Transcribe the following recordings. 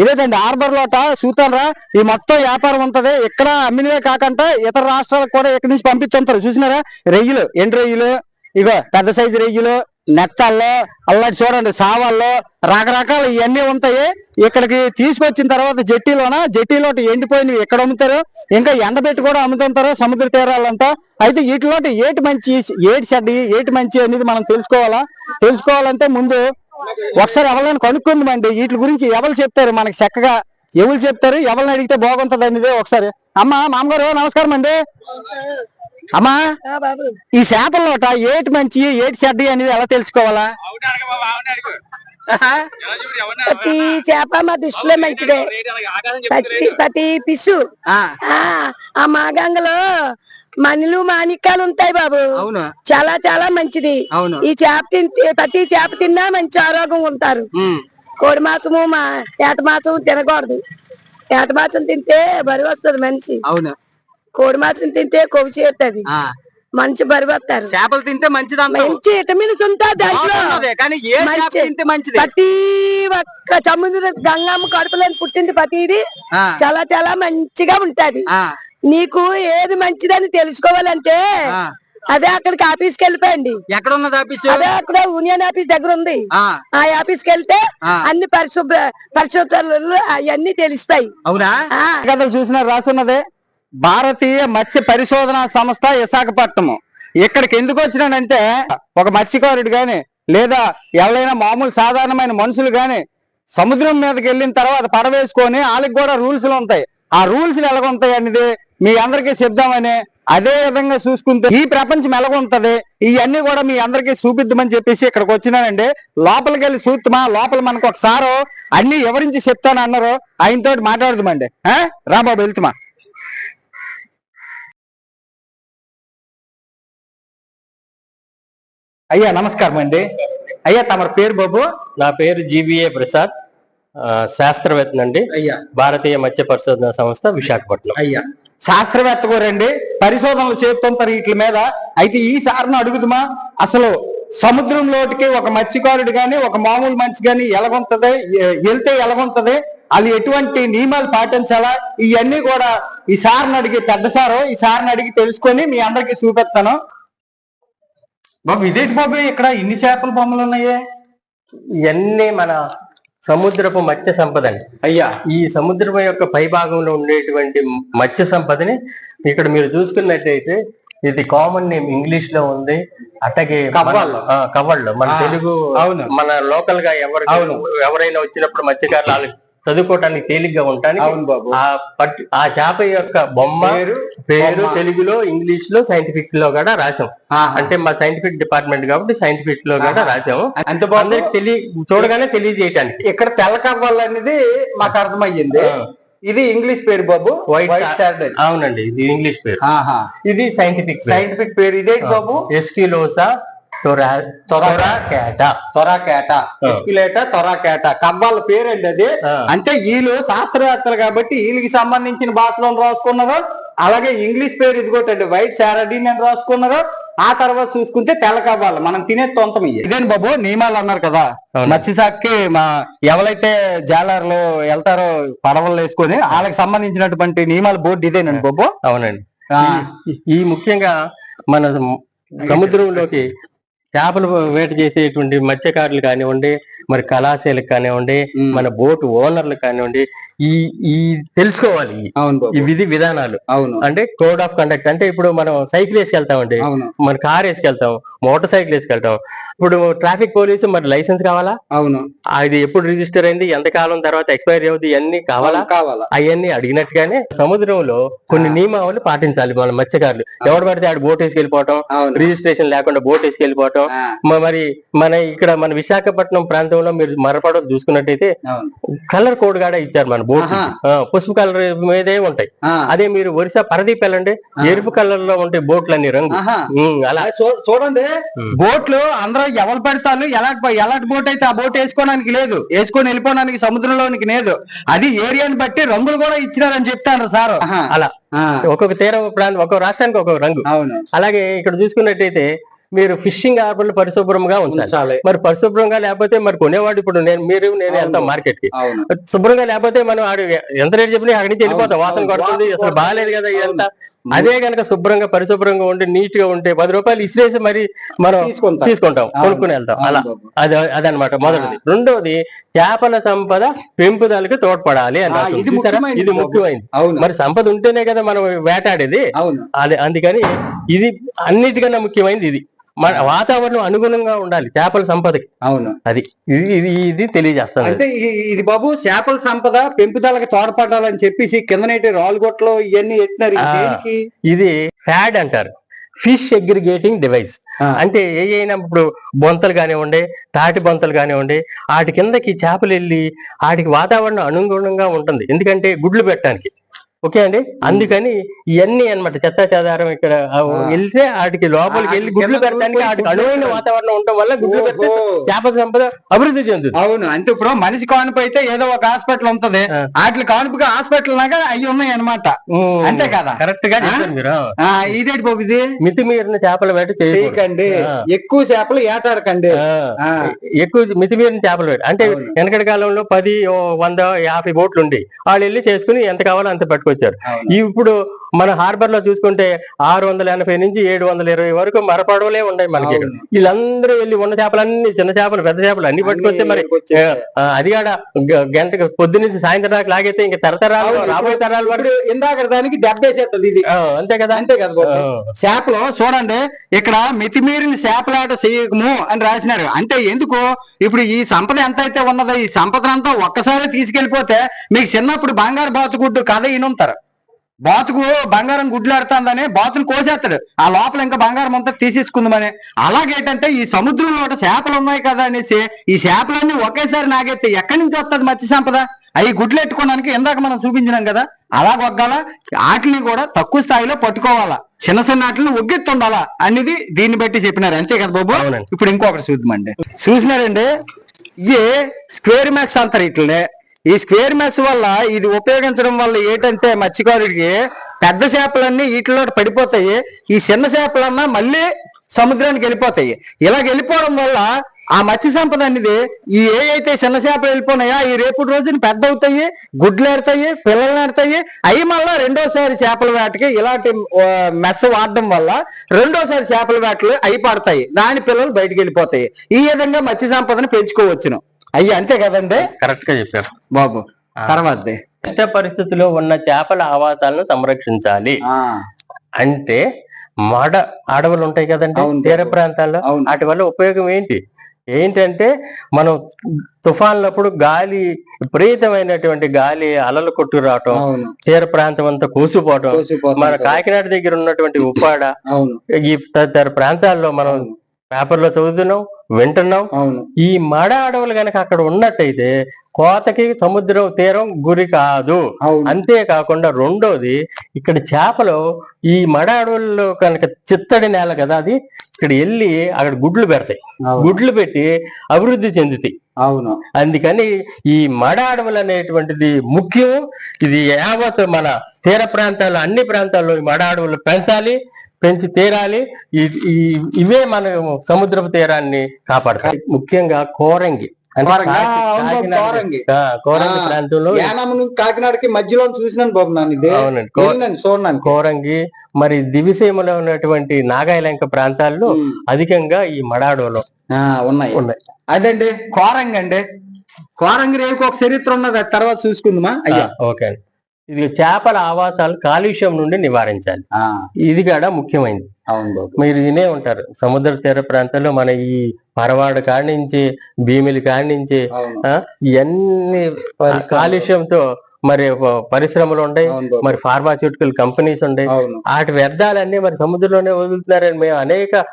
ఇదేంటండి? హార్బర్ లోట చూతారా ఈ మొత్తం వ్యాపారం ఉంటది. ఇక్కడ అమ్మినవే కాకుండా ఇతర రాష్ట్రాలకు కూడా ఇక్కడ నుంచి పంపిస్తుంటారు చూసినారా? రొయ్యలు. ఎండు రొయ్యలు ఇగో పెద్ద సైజు రొయ్యలు నెత్తల్లో అల్లటి చూడండి సావాల్లో రకరకాల ఇవన్నీ ఉంటాయి. ఇక్కడికి తీసుకొచ్చిన తర్వాత జట్టీలోన? జట్టీలో ఎండిపోయినవి ఎక్కడ అమ్ముతారు? ఇంకా ఎండబెట్టి కూడా అమ్ముతుంటారు సముద్ర తీరాలంతా. అయితే వీటిలో ఏటి మంచి ఏటి చెడ్డ ఏటి మంచి అనేది మనం తెలుసుకోవాలా? తెలుసుకోవాలంటే ముందు ఒకసారి ఎవరైనా కనుక్కుందామండి. వీటి గురించి ఎవరు చెప్తారు? మనకి చక్కగా ఎవరు చెప్తారు? ఎవరిని అడిగితే బాగుంటది అనేది ఒకసారి. అమ్మా మామగారు నమస్కారం అండి. అమ్మా ఈ చేపల్లోట ఏటి మంచి ఏటి చెడ్డ అనేది ఎలా తెలుసుకోవాలా? ప్రతి చేప మా దృష్టిలో మంచిదే. ప్రతి ప్రతి పిసు ఆ, ఆ ఆ మాగంగలో మణులు మాణిక్యాలు ఉంటాయి బాబు. అవును? చాలా చాలా మంచిది. అవును? ఈ చేప తింటే ప్రతి చేప తిన్నా మంచి ఆరోగ్యం ఉంటారు. కోడి మాంసము మా ఏట మాంసం తినకూడదు. ఏట మాంసం తింటే బరువు వస్తుంది మనిషి. అవును? కోడి మాంసం తింటే కొవ్వు చేరుతుంది. ఆ, మనిషి బరువు వస్తారు. చేపలు తింటే మంచిది మంచి విటమిన్స్ ఉంటాయి మంచి- ప్రతి ఒక్క సముద్ర గంగమ్మ కడుపులో పుట్టింది ప్రతిది చాలా చాలా మంచిగా ఉంటది. నీకు ఏది మంచిదని తెలుసుకోవాలంటే. అదే అక్కడికి ఆఫీస్కి వెళ్ళిపోయండి. ఎక్కడ ఉన్నది ఆఫీసు? అదే అక్కడ యూనియన్ ఆఫీస్ దగ్గర ఉంది. ఆ, ఆ ఆఫీస్కి వెళ్తే. అన్ని పరిశుభ్ర పరిశుభ్రతలు అవన్నీ తెలుస్తాయి. అవునా? చూసిన రాసున్నది. భారతీయ మత్స్య పరిశోధన సంస్థ విశాఖపట్నము. ఇక్కడికి ఎందుకు వచ్చినానంటే ఒక మత్స్యకారుడు గాని లేదా ఎవరైనా మామూలు సాధారణమైన మనుషులు గాని సముద్రం మీదకి వెళ్ళిన తర్వాత పడవేసుకొని వాళ్ళకి కూడా రూల్స్ ఉంటాయి. ఆ రూల్స్ ఎలాగుంటాయి అనేది మీ అందరికీ చెప్దామని అదే విధంగా చూసుకుంటే ఈ ప్రపంచం ఎలాగుంటది ఇవన్నీ కూడా మీ అందరికీ చూపిద్దామని చెప్పేసి ఇక్కడికి వచ్చినానండి. లోపలికి వెళ్ళి చూద్దామా? లోపల మనకు ఒకసారి అన్ని వివరించి చెప్తాను అన్నారు. ఆయనతో మాట్లాడదామండి. ఆ? రా బాబు వెళ్తుమా? అయ్యా నమస్కారం అండి. అయ్యా తమ పేరు బాబు? నా పేరు జీబీఏ ప్రసాద్ ఆ, శాస్త్రవేత్తనండి. అయ్యా. భారతీయ మత్స్య పరిశోధన సంస్థ విశాఖపట్నం. అయ్యా. శాస్త్రవేత్త కోరండి పరిశోధనలు చేస్తుంటారు వీటి మీద. అయితే ఈ సారిని అడుగుదామా? అసలు సముద్రంలోటికి ఒక మత్స్యకారుడు కానీ ఒక మామూలు మనిషి కానీ ఎలాగుంటది? వెళ్తే ఎలాగుంటది? అది ఎటువంటి నియమాలు పాటించాలా? ఇవన్నీ కూడా ఈ సార్ని అడిగి పెద్ద సారు ఈ సార్ని అడిగి తెలుసుకొని మీ అందరికి చూపిస్తాను బాబు ఇదేంటి బాబు ఇక్కడ ఇన్ని చేపల బొమ్మలు ఉన్నాయే? ఇవన్నీ మన సముద్రపు మత్స్య సంపద అండి అయ్యా ఈ సముద్రం యొక్క పై భాగంలో ఉండేటువంటి మత్స్య సంపదని ఇక్కడ మీరు చూసుకున్నట్టయితే ఇది కామన్ నేమ్ ఇంగ్లీష్లో ఉంది అట్లాగే మన- కవ్వాళ్ళు. మన తెలుగు అవును. మన లోకల్గా ఎవరు అవును. ఎవరైనా వచ్చినప్పుడు మత్స్యకారులు చదువుకోవటానికి తేలిగ్గా ఉంటానికి అవును బాబు. ఆ చేప యొక్క బొమ్మ పేరు. తెలుగులో ఇంగ్లీష్లో సైంటిఫిక్లో కూడా రాసాం. అంటే మా సైంటిఫిక్ డిపార్ట్మెంట్ కాబట్టి సైంటిఫిక్లో కూడా. రాసాము అంత అందరికి తెలియ చూడగానే తెలియజేయటానికి. ఇక్కడ తెల్ల కవ్వాలి అనేది మాకు అర్థమయ్యింది. ఇది ఇంగ్లీష్ పేరు బాబు. వైట్ సార్డైన్ అవునండి ఇది ఇంగ్లీష్ పేరు. ఇది సైంటిఫిక్ సైంటిఫిక్ పేరు ఇదేంటి బాబు? ఎస్కిలోసా తొరా కేట తొరాకేట ఎస్కిలేట తొరాకేట కవ్వాల పేరండి అది. అంటే వీళ్ళు శాస్త్రవేత్తలు కాబట్టి వీళ్ళకి సంబంధించిన భాషలో రాసుకున్నారు అలాగే ఇంగ్లీష్ పేరు ఇదిగోటండి వైట్ సారడీన్ అని రాసుకున్నారు ఆ తర్వాత చూసుకుంటే తెల్ల కవ్వాలి. మనం తినే తొంతం. ఇదేంటి బాబు? నియమాలు అన్నారు కదా. మత్స్యశాఖకి మా ఎవరైతే జాలర్లు వెళ్తారో పడవలు వేసుకొని వాళ్ళకి సంబంధించినటువంటి నియమాల బోర్డు ఇదేనండి బాబు. అవునండి. ఈ ముఖ్యంగా మన సముద్రంలోకి చేపలు వేట చేసేటువంటి మత్స్యకారులు కానివ్వండి మరి కళాశాలకు కానివ్వండి. మన బోటు ఓనర్లు కానివ్వండి ఈ ఈ తెలుసుకోవాలి ఈ- విధి విధానాలు. అవును. అంటే కోడ్ ఆఫ్ కండక్ట్ అంటే ఇప్పుడు మనం సైకిల్ వేసుకెళ్తామండి. మన కార్ వేసుకెళ్తాం మోటార్ సైకిల్ వేసుకెళ్తాం. ఇప్పుడు ట్రాఫిక్ పోలీసు మరి లైసెన్స్ కావాలా? అవును. అది ఎప్పుడు రిజిస్టర్ అయింది ఎంత కాలం తర్వాత ఎక్స్పైరీ అవుతుంది ఇవన్నీ కావాలా? కావాలా? అవన్నీ అడిగినట్టుగానే సముద్రంలో కొన్ని నియమావళి పాటించాలి మన మత్స్యకారులు. ఎవడు పడితే ఆడు బోట్ వేసుకెళ్ళిపోవటం రిజిస్ట్రేషన్ లేకుండా బోట్ వేసుకెళ్ళిపోవటం మరి మన ఇక్కడ మన విశాఖపట్నం ప్రాంతంలో మీరు మరపడం చూసుకున్నట్టయితే కలర్ కోడ్ కూడా ఇచ్చారు మన బోట్ ఆహా. పసుపు కలర్ మీదే ఉంటాయి. అదే మీరు ఒరిస్సా పరదీప్ వెళ్ళండి. ఎరుపు కలర్లో ఉంటాయి బోట్లు అన్ని రంగు అలా. చూడండి. బోట్లు అందరూ ఎవరు పెడతారు ఎలాంటి ఎలాంటి బోట్ అయితే ఆ బోట్ వేసుకోవడానికి లేదు. వేసుకొని వెళ్ళిపోవడానికి సముద్రంలోనికి లేదు. అది ఏరియాని బట్టి రంగులు కూడా ఇచ్చినారని చెప్తాను సార్. అలా. ఒక్కొక్క తీర ప్రాంతం ఒక్కొక్క రాష్ట్రానికి ఒక్కొక్క రంగు. అవును. అలాగే ఇక్కడ చూసుకున్నట్టయితే మీరు ఫిషింగ్ హార్బర్లు పరిశుభ్రంగా ఉంచాలి. మరి పరిశుభ్రంగా లేకపోతే మరి కొనేవాడు ఇప్పుడు నేను మీరు నేను వెళ్తాం. మార్కెట్కి శుభ్రంగా లేకపోతే మనం ఆడు ఎంత రేటు చెప్పినా అక్కడి నుంచి వెళ్ళిపోతాం. వాసన. కొడుతుంది అసలు బాగాలేదు కదా. ఇదంతా. అదే గనక శుభ్రంగా పరిశుభ్రంగా ఉండి నీట్గా ఉంటే పది రూపాయలు ఇసిరేసి మరి మనం తీసుకుంటాం. కొనుక్కుని వెళ్తాం. అలా. అది అదనమాట మొదటిది. రెండోది చేపల సంపద పెంపుదలకి తోడ్పడాలి అని. ఇది? ముఖ్యమైనది మరి సంపద ఉంటేనే కదా మనం వేటాడేది. అది అందుకని ఇది అన్నిటికన్నా ముఖ్యమైనది ఇది. మన వాతావరణం అనుగుణంగా ఉండాలి చేపల సంపదకి. అవును. అది. ఇది ఇది ఇది తెలియజేస్తాను. అంటే ఇది బాబు చేపల సంపద పెంపుదలకి తోడ్పడాలని చెప్పేసి కిందనేటి రాళ్ళగొట్టలు ఇవన్నీ ఎట్టినారు ఇది ఫ్యాడ్ అంటారు. Fish aggregating device. అంటే ఏ అయినా ఇప్పుడు బొంతలు కానివ్వండి తాటి బొంతలు కానివ్వండి వాటి కిందకి చేపలు వెళ్ళి వాటికి వాతావరణం అనుగుణంగా ఉంటుంది. ఎందుకంటే గుడ్లు పెట్టడానికి. ఓకే అండి అందుకని ఇవన్నీ అన్నమాట చెత్త చెదారం ఇక్కడ. వెళ్తే వాటికి లోపలికి వెళ్ళి గుడ్లు పెట్టడానికి వాటికి అనువైన. వాతావరణం ఉండటం వల్ల గుడ్లు పెడితే. చేపల సంపద అభివృద్ధి చెందుతుంది అవును అంటే ఇప్పుడు మనిషి కానుపు అయితే ఏదో ఒక హాస్పిటల్ ఉంటది ఆ. వాటి కానుపుగా హాస్పిటల్ లాగా అవి ఉన్నాయి అనమాట అంతే కదా? కరెక్ట్గా మీరు ఇదేంటి బాబు ఇది మితిమీరిన చేపల వేట చేయకండి. ఎక్కువ చేపలు ఏటాడకండి. ఎక్కువ మితిమీరిన చేపలు వేట అంటే. వెనకటి కాలంలో పది ఓ వంద యాభై బోట్లు ఉండి వాళ్ళు వెళ్ళి చేసుకుని ఎంత కావాలో అంత పట్టుకొచ్చారు అవును. ఇప్పుడు మన హార్బర్లో చూసుకుంటే ఆరు వందల ఎనభై నుంచి ఏడు వందల ఇరవై వరకు మరపడవలే ఉన్నాయి మనకి. వీళ్ళందరూ వెళ్ళి ఉన్న చేపలన్నీ చిన్న చేపలు పెద్ద చేపలు అన్ని పట్టుకొస్తే మరి అది కాడ గంటకు పొద్దు నుంచి సాయంత్రం దాకా లాగైతే ఇంకా తరతరాలు రాబోయే తరాల వరకు ఇందాక దానికి దెబ్బేసేస్తుంది ఇది. ఆ, అంతే కదా. అంతే కదా. చేపలు చూడండి ఇక్కడ మితిమీరిన చేపలాట చేయకము అని రాసినారు. అంటే ఎందుకు? ఇప్పుడు ఈ సంపద ఎంత అయితే ఉన్నదో ఈ సంపదనంతా ఒక్కసారి తీసుకెళ్ళిపోతే మీకు చిన్నప్పుడు బంగారు బాతుగుడ్డు కథ ఈనుంటారు బాతుకు బంగారం గుడ్లు ఆడుతుందని బాతును కోసేస్తాడు. ఆ లోపల ఇంకా బంగారం అంతా తీసేసుకుందామని. అలాగేంటంటే ఈ సముద్రంలో చేపలు ఉన్నాయి కదా అనేసి ఈ చేపలన్నీ ఒకేసారి నాగెత్తే ఎక్కడి నుంచి వస్తుంది మత్స్య సంపద? అవి గుడ్లు ఎట్టుకోవడానికి ఇందాక మనం చూపించినాం కదా. అలా ఒగ్గాల వాటిని కూడా తక్కువ స్థాయిలో పట్టుకోవాలా. చిన్న చిన్న వాటిని ఒగ్గెత్తుండాలా అనేది దీన్ని బట్టి చెప్పినారు. అంతే కదా బాబు. ఇప్పుడు ఇంకొకటి చూద్దామండి. చూసినారండి? ఇవి స్క్వేర్ మ్యాక్స్ అంటారు ఇట్లనే ఈ స్క్వేర్ మెస్ వల్ల ఇది ఉపయోగించడం వల్ల ఏంటంటే మత్స్యకారుడికి పెద్ద చేపలన్నీ వీటిలో పడిపోతాయి. ఈ చిన్న చేపలన్నా మళ్ళీ సముద్రానికి వెళ్ళిపోతాయి. ఇలా వెళ్ళిపోవడం వల్ల ఆ మత్స్య సంపద అనేది ఈ ఏ అయితే చిన్న చేపలు వెళ్ళిపోయినాయో ఈ రేపు రోజున పెద్ద అవుతాయి గుడ్లు ఆడతాయి పిల్లలు ఆడతాయి అవి మళ్ళీ రెండోసారి చేపల వేటకి ఇలాంటి మెస్ వాడడం వల్ల రెండోసారి చేపల వేటలు అయి పడతాయి. దాని పిల్లలు బయటికి వెళ్ళిపోతాయి. ఈ విధంగా మత్స్య సంపదను పెంచుకోవచ్చును. అయ్యి అంతే కదండి? కరెక్ట్గా చెప్పారు. బాబు తర్వాతది క్లిష్ట పరిస్థితిలో ఉన్న చేపల ఆవాసాలను సంరక్షించాలి. అంటే మడ అడవులు ఉంటాయి కదండి. తీర ప్రాంతాల్లో. వాటి వల్ల ఉపయోగం ఏంటి? ఏంటంటే మనం తుఫాన్లప్పుడు గాలి విపరీతమైనటువంటి గాలి అలలు కొట్టు రావటం తీర ప్రాంతం అంతా కూసిపోవటం మన. కాకినాడ దగ్గర ఉన్నటువంటి ఉప్పాడ ఈ తదితర ప్రాంతాల్లో మనం పేపర్లో చదువుతున్నాం వింటున్నాం ఈ మడ అడవులు గనక అక్కడ ఉన్నట్టయితే కోతకి సముద్రం తీరం గురి కాదు. అంతేకాకుండా రెండోది ఇక్కడ చేపలు ఈ మడ అడవుల్లో కనుక చిత్తడి నేల కదా అది ఇక్కడ వెళ్ళి అక్కడ గుడ్లు పెడతాయి. గుడ్లు పెట్టి అభివృద్ధి చెందుతాయి. అవును. అందుకని ఈ మడ అడవులు అనేటువంటిది ముఖ్యం. ఇది యావత్ మన తీర ప్రాంతాల్లో అన్ని ప్రాంతాల్లో ఈ మడ అడవులు పెంచాలి. పెంచి తీరాలి. ఇవే మన సముద్రపు తీరాన్ని కాపాడతాయి. ముఖ్యంగా కోరంగి. కోరంగి. ప్రాంతంలో కాకినాడకి మధ్యలో చూసినాను బాబు అవునండి. చూడడానికి. కోరంగి మరి దివిసీమలో ఉన్నటువంటి నాగాయలంక ప్రాంతాల్లో. అధికంగా ఈ మడాడోలో ఉన్నాయి. ఉన్నాయి. అదండి కోరంగి అండి కోరంగి రేవుకి ఒక చరిత్ర ఉన్నది అది తర్వాత చూసుకుందామా? అయ్యా. ఓకే అండి. ఇది చేపల ఆవాసాలు కాలుష్యం నుండి నివారించాలి. ఇది కూడా ముఖ్యమైనది. అవును మీరు వినే ఉంటారు. సముద్ర తీర ప్రాంతాల్లో మన ఈ పరవాడ కాడి నుంచి భీమిలి కాడి నుంచి ఇవన్నీ కాలుష్యంతో మరి పరిశ్రమలు బాబు. మరి ఫార్మాస్యూటికల్ కంపెనీస్ అవును. వాటి వ్యర్థాలన్నీ మరి సముద్రంలోనే వదులుతున్నారని మేము అనేక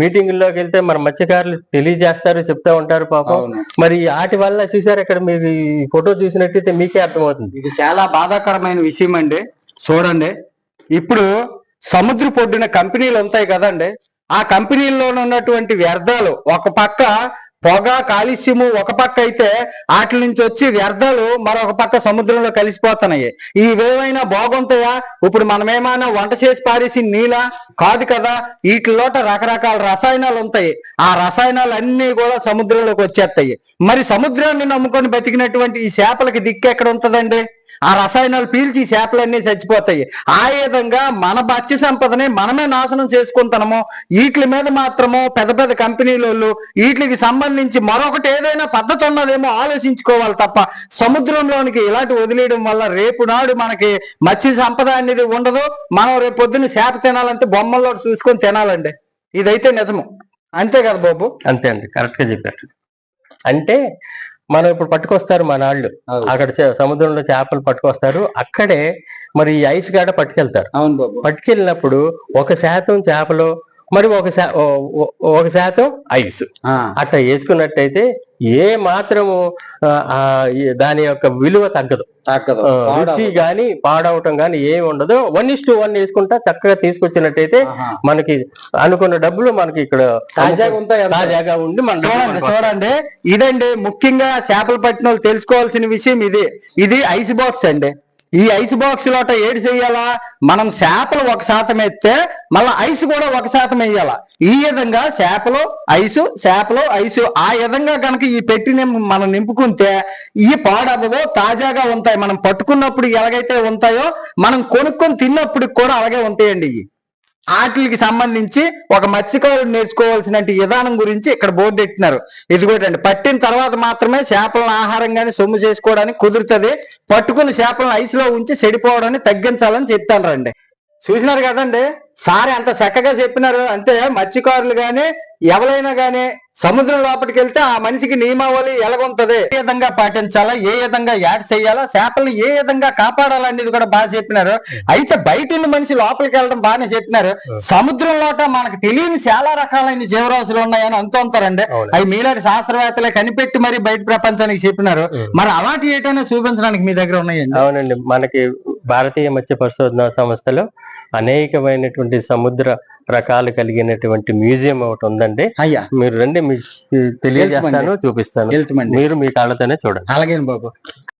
మీటింగుల్లోకి వెళ్తే మరి మత్స్యకారులు తెలియజేస్తారు చెప్తా ఉంటారు పాపం. మరి వాటి వల్ల చూసారు ఇక్కడ మీరు ఈ ఫోటో చూసినట్టయితే మీకే అర్థమవుతుంది. ఇది చాలా బాధాకరమైన విషయం అండి చూడండి. ఇప్పుడు సముద్ర పొడ్డున కంపెనీలు ఉంటాయి కదండి. ఆ కంపెనీల్లో ఉన్నటువంటి వ్యర్థాలు ఒక పక్క పొగ కాలుష్యము ఒక పక్క అయితే వాటి నుంచి వచ్చి వ్యర్థాలు మరొక పక్క సముద్రంలో కలిసిపోతున్నాయి. ఈ ఇవేమైనా బాగుంటాయా ఇప్పుడు మనమేమైనా వంట చేసి పారేసి నీళ్ళ కాదు కదా వీటిలోట రకరకాల రసాయనాలు ఉంటాయి. ఆ రసాయనాలు అన్ని కూడా సముద్రంలోకి వచ్చేస్తాయి. మరి సముద్రాన్ని నమ్ముకొని బతికినటువంటి ఈ చేపలకి దిక్కు ఎక్కడ ఉంటుందండి? ఆ రసాయనాలు పీల్చి చేపలన్నీ చచ్చిపోతాయి. ఆ విధంగా మన మత్స్య సంపదని మనమే నాశనం చేసుకుంటున్నాము వీటి మీద మాత్రము పెద్ద పెద్ద కంపెనీలు వీటికి సంబంధించి మరొకటి ఏదైనా పద్ధతి ఉన్నదేమో ఆలోచించుకోవాలి తప్ప సముద్రంలోనికి ఇలాంటి వదిలేయడం వల్ల రేపు నాడు మనకి మత్స్య సంపద అనేది ఉండదు. మనం రేపు పొద్దున్న చేప తినాలంటే బొమ్మల్లో చూసుకొని తినాలండి. ఇదైతే నిజము. అంతే కదా బాబు? అంతే అండి. కరెక్ట్గా చెప్పారు. అంటే మనం ఇప్పుడు పట్టుకొస్తారు మన వాళ్ళు అక్కడ సముద్రంలో చేపలు పట్టుకొస్తారు. అక్కడే మరి ఈ ఐస్ గాడ పట్టుకెళ్తారు. పట్టుకెళ్ళినప్పుడు ఒక శాతం చేపలు మరి ఒక ఒక శాతం? ఐస్ అట్లా వేసుకున్నట్టయితే ఏ మాత్రము దాని యొక్క విలువ తగ్గదు. తగ్గదు. రుచి గాని పాడవటం గాని ఏమి ఉండదు. వన్ ఇస్ టు వన్ వేసుకుంటా చక్కగా తీసుకొచ్చినట్టయితే. మనకి అనుకున్న డబ్బులు మనకి ఇక్కడ తాజాగా ఉంటాయి. తాజాగా ఉండి మన చూడండి చూడండి. ఇదండి ముఖ్యంగా చేపలు పట్టిన తెలుసుకోవాల్సిన విషయం ఇది. ఇది ఐస్ బాక్స్ అండి. ఈ ఐస్ బాక్స్ లోట ఏడు చెయ్యాలా మనం చేపలు ఒక శాతం ఎత్తే మళ్ళీ ఐస్ కూడా ఒక శాతం వేయాలా ఈ విధంగా చేపలు ఐసు చేపలు ఐసు ఆ విధంగా కనుక ఈ పెట్టిని మనం నింపుకుంటే ఈ పాడవో తాజాగా ఉంటాయి. మనం పట్టుకున్నప్పుడు ఎలాగైతే ఉంటాయో మనం కొనుక్కొని తిన్నప్పుడు కూడా అలాగే ఉంటాయండి ఇవి ఆటలకి సంబంధించి ఒక మత్స్యకారుడు నేర్చుకోవాల్సిన విధానం గురించి ఇక్కడ బోర్డు పెట్టినారు ఇదిగోటండి పట్టిన తర్వాత మాత్రమే చేపలను ఆహారంగానే సొమ్ము చేసుకోవడానికి కుదురుతుంది. పట్టుకుని చేపలను ఐసులో ఉంచి చెడిపోవడాన్ని తగ్గించాలని చెప్తాను రండి. చూసినారు కదండి? సార్ ఎంత చక్కగా చెప్పినారు అంతే మత్స్యకారులు గాని ఎవరైనా గాని సముద్రం లోపలికి వెళ్తే ఆ మనిషికి నియమావళి ఎలాగుంటది? ఏ విధంగా పాటించాలా? ఏ విధంగా యాడ్ చేయాలా? చేపలను ఏ విధంగా కాపాడాలనేది కూడా బాగా చెప్పినారు. అయితే బయట ఉన్న మనిషి లోపలికి వెళ్ళడం బాగానే చెప్పినారు. సముద్రంలోట మనకు తెలియని చాలా రకాలైన జీవరాశులు ఉన్నాయని అంటుంటారండి అవును. అవి మీలాంటి శాస్త్రవేత్తలే కనిపెట్టి మరి బయట ప్రపంచానికి చెప్పినారు. మరి అలాంటి ఏటైనా చూపించడానికి మీ దగ్గర ఉన్నాయండి? అవునండి. మనకి భారతీయ మత్స్య పరిశోధన సంస్థలో అనేకమైనటువంటి సముద్ర రకాలు కలిగినటువంటి మ్యూజియం ఒకటి ఉందండి. అయ్యా. మీరు రండి మీకు తెలియజేస్తాను చూపిస్తాను. మీరు మీ కాళ్ళతోనే చూడండి. అలాగే బాబు.